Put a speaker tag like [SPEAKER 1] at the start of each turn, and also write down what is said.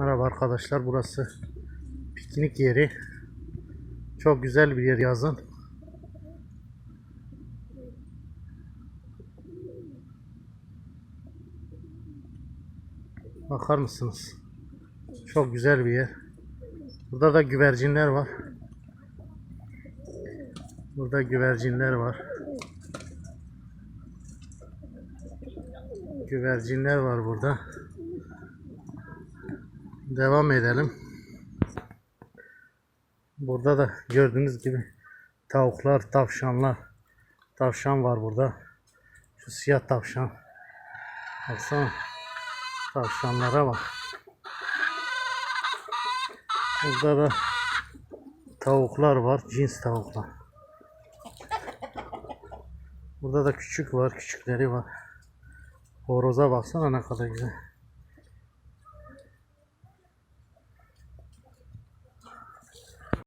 [SPEAKER 1] Merhaba arkadaşlar burası piknik yeri. Çok güzel bir yer yazın. Bakar mısınız? Çok güzel bir yer. Burada da güvercinler var. Burada güvercinler var. Güvercinler var burada. Devam edelim. Burada da gördüğünüz gibi tavuklar, tavşanlar. Tavşan var burada. Şu siyah tavşan. Baksana. Tavşanlara bak. Burada da tavuklar var. Cins tavuklar. Burada da küçük var. Küçükleri var. Horoza baksana ne kadar güzel.